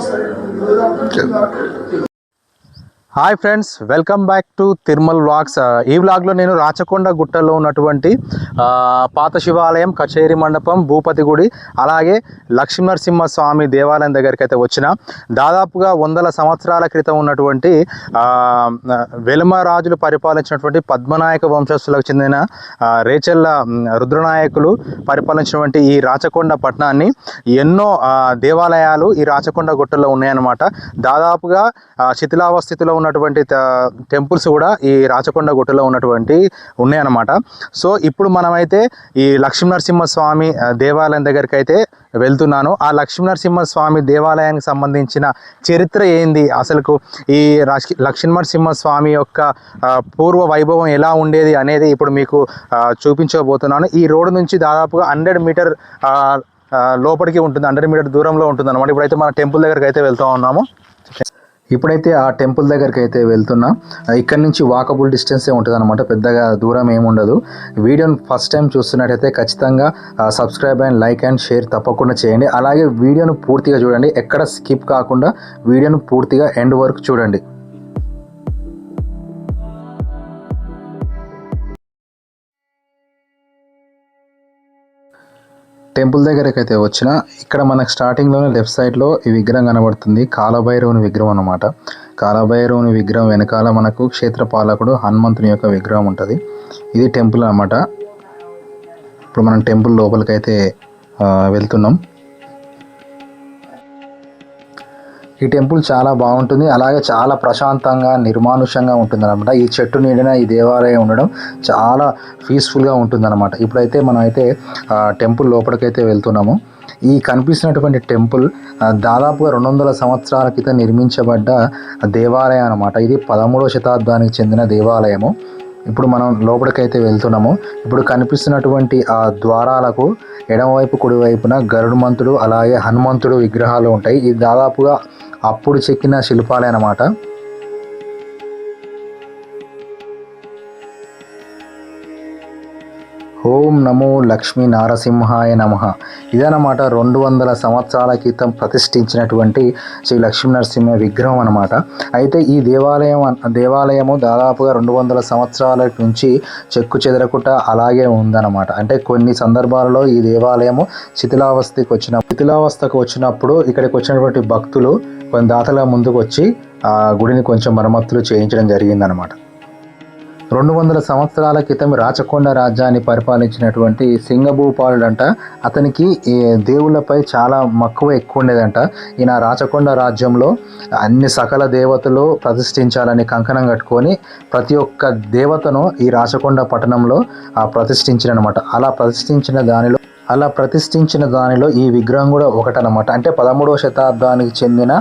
对。hi friends welcome back to Tirumal vlogs. ఈ వ్లాగ్లో నేను రాచకొండ గుట్టలో ఉన్నటువంటి పాత శివాలయం కచేరి మండపం భూపతి గుడి అలాగే లక్ష్మీనరసింహస్వామి దేవాలయం దగ్గరికి అయితే వచ్చిన. దాదాపుగా వందల సంవత్సరాల క్రితం ఉన్నటువంటి వెలుమ రాజులు పరిపాలించినటువంటి పద్మనాయక వంశస్థులకు చెందిన రేచల్ల రేచెల్ల రుద్రనాయకులు పరిపాలించినటువంటి ఈ రాచకొండ పట్టణాన్ని ఎన్నో దేవాలయాలు ఈ రాచకొండ గుట్టలో ఉన్నాయన్నమాట. దాదాపుగా శిథిలావస్థితిలో శిథిలావస్థితిలో ఉన్నటువంటి టెంపుల్స్ కూడా ఈ రాచకొండ గుట్టలో ఉన్నటువంటి ఉన్నాయన్నమాట. సో ఇప్పుడు మనమైతే ఈ లక్ష్మీనరసింహ స్వామి దేవాలయం దగ్గరికి అయితే వెళ్తున్నాను. ఆ లక్ష్మీనరసింహ స్వామి దేవాలయానికి సంబంధించిన చరిత్ర ఏంది? అసలుకు ఈ లక్ష్మీనరసింహస్వామి లక్ష్మీనరసింహ స్వామి యొక్క పూర్వ వైభవం ఎలా ఉండేది అనేది ఇప్పుడు మీకు చూపించబోతున్నాను. ఈ రోడ్డు నుంచి దాదాపుగా హండ్రెడ్ మీటర్ లోపలికి ఉంటుంది. హండ్రెడ్ మీటర్ దూరంలో ఉంటుంది అనమాట ఇప్పుడైతే మన టెంపుల్ దగ్గరికి అయితే వెళ్తూ ఉన్నాము. ఇప్పుడైతే ఆ టెంపుల్ దగ్గరికి అయితే వెళ్తున్నా. ఇక్కడ నుంచి వాకబుల్ డిస్టెన్సే ఉంటుంది అనమాట పెద్దగా దూరం ఏముండదు వీడియోని ఫస్ట్ టైం చూస్తున్నట్టయితే ఖచ్చితంగా subscribe and like and share తప్పకుండా చేయండి. అలాగే వీడియోను పూర్తిగా చూడండి. ఎక్కడ స్కిప్ కాకుండా వీడియోను పూర్తిగా ఎండ్ వరకు చూడండి. టెంపుల్ దగ్గరికి అయితే వచ్చిన ఇక్కడ మనకు స్టార్టింగ్లోనే లెఫ్ట్ సైడ్లో ఈ విగ్రహం కనబడుతుంది. కాలభైరవుని విగ్రహం అనమాట కాలభైరవుని విగ్రహం వెనకాల మనకు క్షేత్రపాలకుడు హనుమంతుని యొక్క విగ్రహం ఉంటుంది. ఇది టెంపుల్ అన్నమాట. ఇప్పుడు మనం టెంపుల్ లోపలికైతే వెళ్తున్నాం. ఈ టెంపుల్ చాలా బాగుంటుంది. అలాగే చాలా ప్రశాంతంగా నిర్మానుషంగా ఉంటుంది అనమాట ఈ చెట్టు నీడిన ఈ దేవాలయం ఉండడం చాలా పీస్ఫుల్గా ఉంటుంది అనమాట ఇప్పుడైతే మనం అయితే టెంపుల్ లోపలికైతే వెళ్తున్నాము. ఈ కనిపిస్తున్నటువంటి టెంపుల్ దాదాపుగా రెండు వందల సంవత్సరాల క్రితం నిర్మించబడ్డ దేవాలయం అనమాట ఇది పదమూడవ శతాబ్దానికి చెందిన దేవాలయము. ఇప్పుడు మనం లోపలికైతే వెళ్తున్నాము. ఇప్పుడు కనిపిస్తున్నటువంటి ఆ ద్వారాలకు ఎడమవైపు కుడివైపున గరుడుమంతుడు అలాగే హనుమంతుడు విగ్రహాలు ఉంటాయి. ఇది దాదాపుగా అప్పుడు చెక్కిన శిల్పాలే అన్నమాట. ఓం నమో లక్ష్మీ నారసింహాయ నమ. ఇదన్నమాట రెండు వందల సంవత్సరాల క్రితం ప్రతిష్ఠించినటువంటి శ్రీ లక్ష్మీ నరసింహ విగ్రహం అనమాట అయితే ఈ దేవాలయం దేవాలయము దాదాపుగా రెండు వందల సంవత్సరాల నుంచి చెక్కు చెదరకుట అలాగే ఉందన్నమాట. అంటే కొన్ని సందర్భాలలో ఈ దేవాలయము శిథిలావస్థకి వచ్చిన శిథిలావస్థకు వచ్చినప్పుడు ఇక్కడికి వచ్చినటువంటి భక్తులు కొన్ని దాతల ముందుకు వచ్చి ఆ గుడిని కొంచెం మరమ్మతులు చేయించడం జరిగిందనమాట రెండు వందల సంవత్సరాల క్రితం రాచకొండ రాజ్యాన్ని పరిపాలించినటువంటి సింగభూపాలుడు అంట అతనికి ఈ దేవుళ్ళపై చాలా మక్కువ ఎక్కువ ఉండేదంట ఈయన రాచకొండ రాజ్యంలో అన్ని సకల దేవతలు ప్రతిష్ఠించాలని కంకణం కట్టుకొని ప్రతి ఒక్క దేవతను ఈ రాచకొండ పట్టణంలో ఆ, అలా ప్రతిష్ఠించిన దానిలో అలా ప్రతిష్ఠించిన దానిలో ఈ విగ్రహం కూడా ఒకటనమాట. అంటే పదమూడవ శతాబ్దానికి చెందిన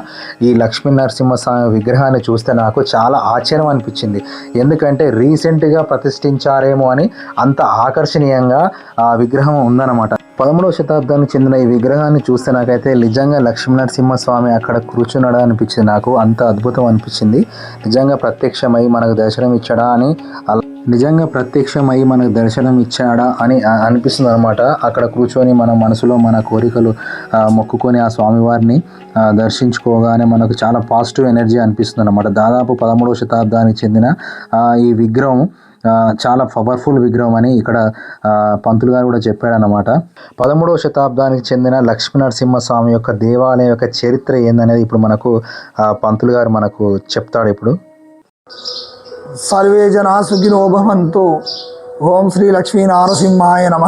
ఈ లక్ష్మీ నరసింహస్వామి విగ్రహాన్ని చూస్తే నాకు చాలా ఆశ్చర్యం అనిపించింది. ఎందుకంటే రీసెంట్గా ప్రతిష్ఠించారేమో అని అంత ఆకర్షణీయంగా ఆ విగ్రహం ఉందన్నమాట. పదమూడవ శతాబ్దానికి చెందిన ఈ విగ్రహాన్ని చూస్తే నాకైతే నిజంగా లక్ష్మీ నరసింహస్వామి అక్కడ కూర్చున్నాడా అనిపించింది. నాకు అంత అద్భుతం అనిపించింది. నిజంగా ప్రత్యక్షమై మనకు దర్శనం ఇచ్చడా అని అలా నిజంగా ప్రత్యక్షమై మనకు దర్శనం ఇచ్చాడా అని అనిపిస్తుంది అనమాట అక్కడ కూర్చొని మన మనసులో మన కోరికలు మొక్కుకొని ఆ స్వామివారిని దర్శించుకోగానే మనకు చాలా పాజిటివ్ ఎనర్జీ అనిపిస్తుంది అనమాట దాదాపు పదమూడవ శతాబ్దానికి చెందిన ఈ విగ్రహం చాలా పవర్ఫుల్ విగ్రహం అని ఇక్కడ పంతులు గారు కూడా చెప్పాడనమాట పదమూడవ శతాబ్దానికి చెందిన లక్ష్మీనరసింహస్వామి యొక్క దేవాలయం యొక్క చరిత్ర ఏందనేది ఇప్పుడు మనకు పంతులు గారు మనకు చెప్తాడు ఇప్పుడు. సర్వే జనా సుఖినో భవంతు. ఓం శ్రీ లక్ష్మీ నారసింహాయ నమ.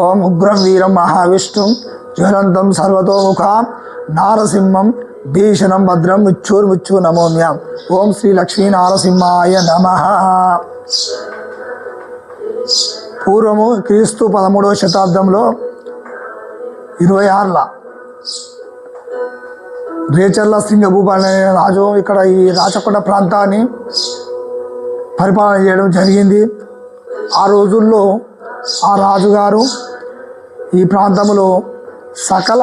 ఓం ఉగ్రం వీరం మహావిష్ణుం జ్వలంతం సర్వతోముఖాం నారసింహం భీషణం భద్రం ముచ్చూర్ముచ్చు నమోమ్యాం ఓం శ్రీ లక్ష్మీ నారసింహాయ నమ. పూర్వము క్రీస్తు పదమూడవ శతాబ్దంలో ఇరవై ఆరుల రేచర్ల సింగభూపాల్ అనే రాజు ఇక్కడ ఈ రాచకొండ ప్రాంతాన్ని పరిపాలన చేయడం జరిగింది. ఆ రోజుల్లో ఆ రాజుగారు ఈ ప్రాంతంలో సకల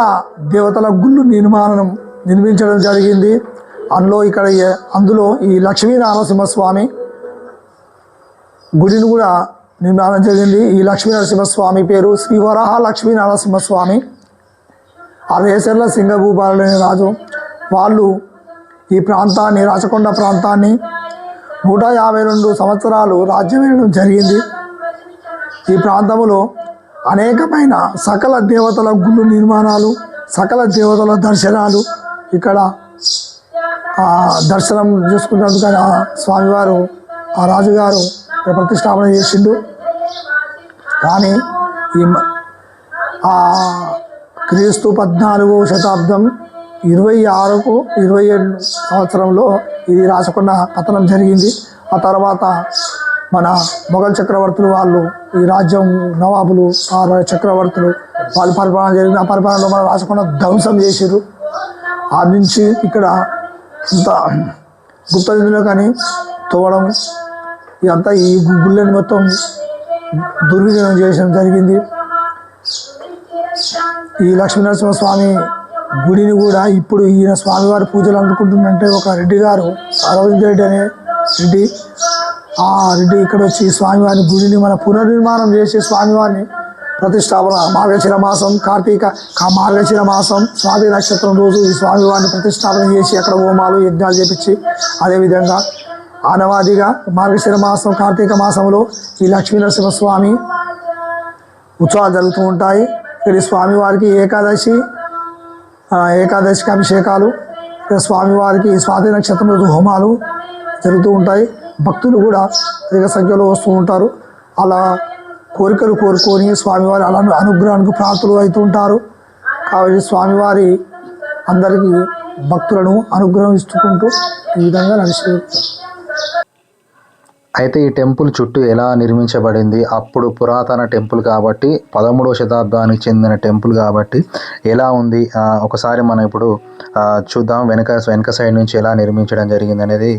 దేవతల గుళ్ళు నిర్మాణం నిర్మించడం జరిగింది. అందులో ఇక్కడ అందులో ఈ లక్ష్మీ గుడిని కూడా నిర్మాణం జరిగింది. ఈ లక్ష్మీ నరసింహస్వామి పేరు శ్రీ వరాహ లక్ష్మీ నరసింహస్వామి ఆ రేసర్ల సింగభూపాలు రాజు వాళ్ళు ఈ ప్రాంతాన్ని రాచకొండ ప్రాంతాన్ని నూట యాభై రెండు సంవత్సరాలు రాజ్యం వేయడం జరిగింది. ఈ ప్రాంతంలో అనేకమైన సకల దేవతల గుళ్ళు నిర్మాణాలు సకల దేవతల దర్శనాలు ఇక్కడ దర్శనం చేసుకున్నందుకు ఆ స్వామివారు ఆ రాజుగారు ప్రతిష్టాపన చేసిండు. కానీ ఈ క్రీస్తు పద్నాలుగో శతాబ్దం ఇరవై ఆరుకు ఇరవై ఏడు సంవత్సరంలో ఇది రాసుకున్న పతనం జరిగింది. ఆ తర్వాత మన మొఘల్ చక్రవర్తులు వాళ్ళు ఈ రాజ్యం నవాబులు ఆ చక్రవర్తులు వాళ్ళు పరిపాలన జరిగింది. ఆ పరిపాలనలో మనం రాసుకున్న ధ్వంసం చేసారు ఆ నుంచి ఇక్కడ ఇంత గుప్త నిధులు కానీ తోవడం ఇదంతా ఈ గుళ్ళని మొత్తం దుర్వినియోగం చేయడం జరిగింది. ఈ లక్ష్మీనరసింహ స్వామి గుడిని కూడా ఇప్పుడు ఈయన స్వామివారి పూజలు అందుకుంటుందంటే ఒక రెడ్డి గారు అరవింద్ రెడ్డి అనే రెడ్డి. ఆ రెడ్డి ఇక్కడ వచ్చి స్వామివారిని గుడిని మన పునర్నిర్మాణం చేసి స్వామివారిని ప్రతిష్టాపన. మార్గశిర మాసం కార్తీక మార్గశిర మాసం స్వాతి నక్షత్రం రోజు ఈ స్వామివారిని ప్రతిష్టాపన చేసి అక్కడ హోమాలు యజ్ఞాలు చేపించి అదేవిధంగా ఆనవాదిగా మార్గశిర మాసం కార్తీక మాసంలో ఈ లక్ష్మీనరసింహ స్వామి ఉత్సవాలు జరుగుతూ ఉంటాయి. ఇక్కడ స్వామివారికి ఏకాదశి ఏకాదశికి అభిషేకాలు స్వామివారికి స్వాతి నక్షత్రం రోజు హోమాలు జరుగుతూ ఉంటాయి. భక్తులు కూడా అధిక సంఖ్యలో వస్తూ ఉంటారు. అలా కోరికలు కోరుకొని స్వామివారి అలా అనుగ్రహానికి ప్రార్థులు అవుతూ ఉంటారు. కాబట్టి స్వామివారి అందరికీ భక్తులను అనుగ్రహం ఇస్తుకుంటూ ఈ విధంగా నడిచి అయితే ఈ టెంపుల్ చుట్టూ ఎలా నిర్మించబడింది? అప్పుడు పురాతన టెంపుల్ కాబట్టి పదమూడవ శతాబ్దానికి చెందిన టెంపుల్ కాబట్టి ఎలా ఉంది? ఒకసారి మనం ఇప్పుడు చూద్దాం వెనక వెనక సైడ్ నుంచి ఎలా నిర్మించడం జరిగింది అనేది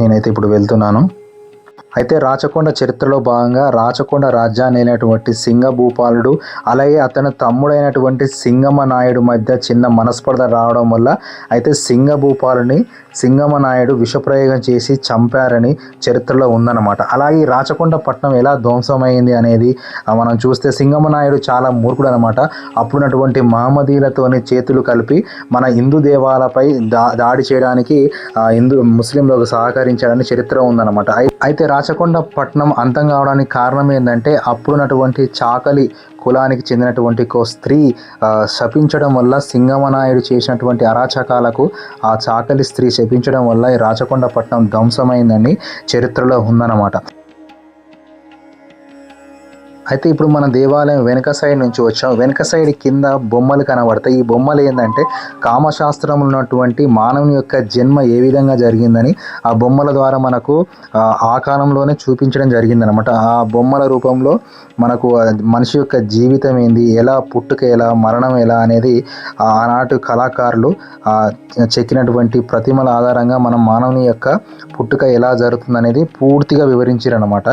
నేనైతే ఇప్పుడు వెళ్తున్నాను. అయితే రాచకొండ చరిత్రలో భాగంగా రాచకొండ రాజ్యాన్ని అయినటువంటి సింగభూపాలుడు అలాగే అతని తమ్ముడైనటువంటి సింగమ నాయుడు మధ్య చిన్న మనస్పర్ధ రావడం వల్ల అయితే సింగభూపాలుని సింగమ నాయుడు విషప్రయోగం చేసి చంపారని చరిత్రలో ఉందన్నమాట. అలాగే ఈ రాచకొండ పట్టణం ఎలా ధ్వంసమైంది అనేది మనం చూస్తే సింగమ నాయుడు చాలా మూర్ఖుడు అనమాట అప్పుడున్నటువంటి మహమ్మదీలతోని చేతులు కలిపి మన హిందూ దేవాలపై దా దాడి చేయడానికి హిందూ ముస్లింలకు సహకరించాడని చరిత్ర ఉందన్నమాట. అయితే రాచ రాచకొండ పట్టణం అంతం కావడానికి కారణం ఏంటంటే అప్పుడున్నటువంటి చాకలి కులానికి చెందినటువంటి ఒక స్త్రీ శపించడం వల్ల సింగమనాయుడు చేసినటువంటి అరాచకాలకు ఆ చాకలి స్త్రీ శపించడం వల్ల ఈ రాచకొండ పట్టణం ధ్వంసమైందని చరిత్రలో ఉందన్నమాట. అయితే ఇప్పుడు మన దేవాలయం వెనక సైడ్ నుంచి వచ్చాం. వెనక సైడ్ కింద బొమ్మలు కనబడతాయి. ఈ బొమ్మలు ఏంటంటే కామశాస్త్రంలో ఉన్నటువంటి మానవుని యొక్క జన్మ ఏ విధంగా జరిగిందని ఆ బొమ్మల ద్వారా మనకు ఆ, కాలంలోనే చూపించడం జరిగిందనమాట ఆ బొమ్మల రూపంలో మనకు మనిషి యొక్క జీవితం ఏంది? ఎలా పుట్టుక ఎలా మరణం ఎలా అనేది ఆనాటి కళాకారులు చెక్కినటువంటి ప్రతిమల ఆధారంగా మనం మానవుని యొక్క పుట్టుక ఎలా జరుగుతుందనేది పూర్తిగా వివరించారనమాట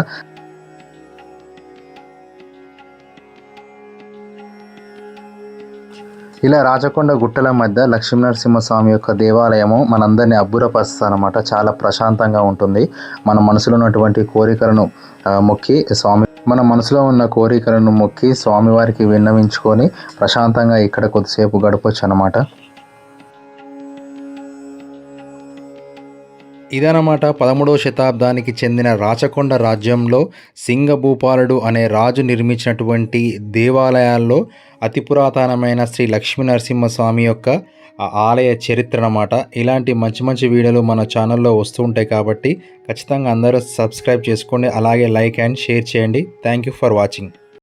ఇలా రాచకొండ గుట్టల మధ్య లక్ష్మీనరసింహస్వామి యొక్క దేవాలయము మనందరినీ అబ్బురపరుస్తుందన్నమాట. చాలా ప్రశాంతంగా ఉంటుంది. మన మనసులో ఉన్నటువంటి కోరికలను మొక్కి స్వామి మన మనసులో ఉన్న కోరికలను మొక్కి స్వామివారికి విన్నవించుకొని ప్రశాంతంగా ఇక్కడ కొద్దిసేపు గడపచ్చు అనమాట ఇదనమాట పదమూడవ శతాబ్దానికి చెందిన రాచకొండ రాజ్యంలో సింగభూపాలుడు అనే రాజు నిర్మించినటువంటి దేవాలయాల్లో అతి పురాతనమైన శ్రీ లక్ష్మీ నరసింహస్వామి యొక్క ఆలయ చరిత్ర అనమాట ఇలాంటి మంచి మంచి వీడియోలు మన ఛానల్లో వస్తూ ఉంటాయి కాబట్టి ఖచ్చితంగా అందరూ సబ్స్క్రైబ్ చేసుకోండి. అలాగే లైక్ అండ్ షేర్ చేయండి. Thank you for watching.